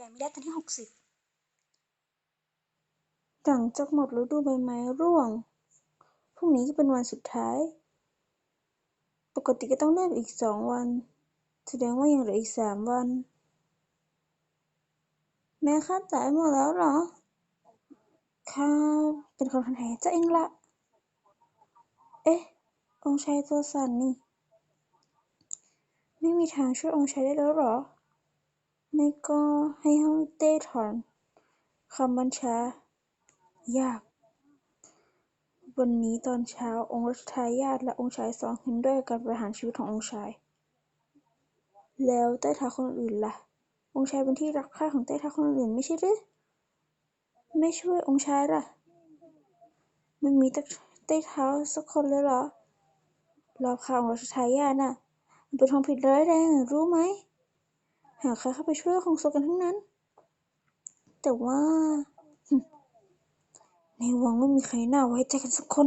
ยายไม่ได้ตอนที่หกสิบหลังจากหมดฤดูใบไม้ร่วง พรุ่งนี้ก็เป็นวันสุดท้าย ปกติก็ต้องเริ่มอีกสองวัน แสดงว่ายังเหลืออีกสามวัน แม่ข้าตายหมดแล้วเหรอข้าเป็นคนทันแท้เจ้าเองละ เอ๊ะ องค์ชายตัวสั่นนี่ ไม่มีทางช่วยองค์ชายได้แล้วเหรอ ไม่ก็ให้ฮ่องเต้ถอนคำบัญชา ยาก วันนี้ตอนเช้าองค์รัชทายาทและองค์ชายสองเห็นด้วยกับการประหารชีวิตขององค์ชาย แล้วใต้ท้าคนอื่นล่ะ องค์ชายเป็นที่รักใคร่ของใต้ท้าคนอื่นไม่ใช่หรือ ไม่ช่วยองค์ชายล่ะไม่มีใต้เท้าสักคนเลยเหรอรอบข้างองรัชทายาทน่ะ มันเป็นความผิดร้ายแรงรู้ไหม หากใครเข้าไปช่วยก็คงโศกกันทั้งนั้น แต่ว่า ในวังไม่มีใครน่าไว้ใจกันสักคน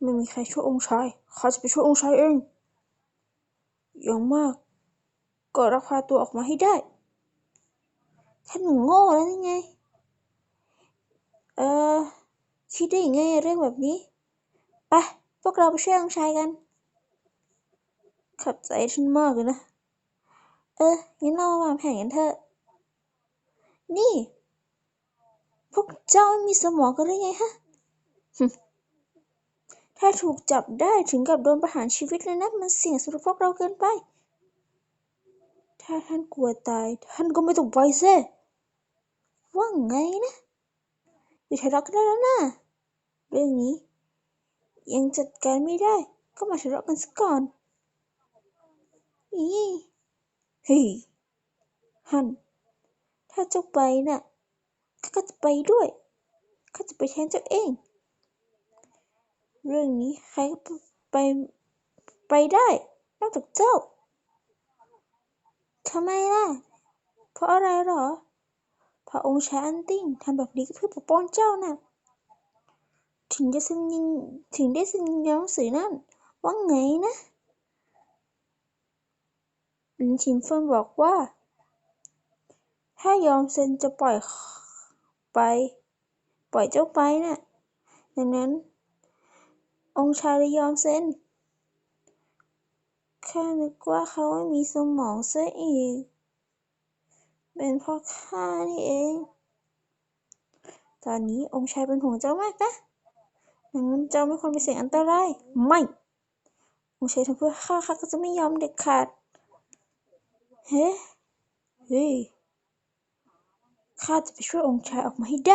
ไม่มีใครช่วยองค์ชายข้าจะไปช่วยองค์ชายเองอย่างมาก ก็ลักพาตัวออกมาให้ได้ท่านหนูโง่แล้วนี่ไง เออคิดได้ยังไงเรื่องแบบนี้ไปพวกเราไปช่วยองค์ชายกันขอบใจท่านมากเลยนะ เออ งั้นเราวางแผนกันเถอะ นี่ พวกเจ้าไม่มีสมองกันหรือไงฮะ ถ้าถูกจับได้ถึงกับโดนประหารชีวิตเลยนะ มันเสี่ยงสำหรับพวกเราเกินไป ถ้าท่านกลัวตาย ท่านก็ไม่ต้องไปเซ่ว่าไงนะ อยู่ทะเลาะกันได้แล้วนะ เรื่องนี้ ยังจัดการไม่ได้ ก็มาทะเลาะกันซะก่อนอี ฮ้ยฮัน ถ้าเจ้าไปน่ะข้าก็จะไปด้วยข้าจะไปแทนเจ้าเอง เรื่องนี้ใครก็ไปไปได้นอกจากเจ้าทำไมล่ะ เพราะอะไรหรอ พระองค์ชายอันติงทำแบบนี้ก็เพื่อปกป้องเจ้าน่ะ ถึงจะเซ็นยินถึงได้เซ็นยินยอมหนังสือนั่นว่าไงนะ ชินเฟินบอกว่า ถ้ายอมเซ็นจะปล่อยไป ปล่อยเจ้าไปน่ะดังนั้น องค์ชายเลยยอมเซ็นข้านึกว่าเขาไม่มีสมองซะอีก เป็นเพราะข้านี่เอง ตอนนี้องค์ชายเป็นห่วงเจ้ามากนะดังนั้นเจ้าไม่ควรไปเสี่ยงอันตราย ไม่ องค์ชายทำเพื่อข้าข้าก็จะไม่ยอมเด็ดขาด เฮ้เฮ้ยข้าจะไ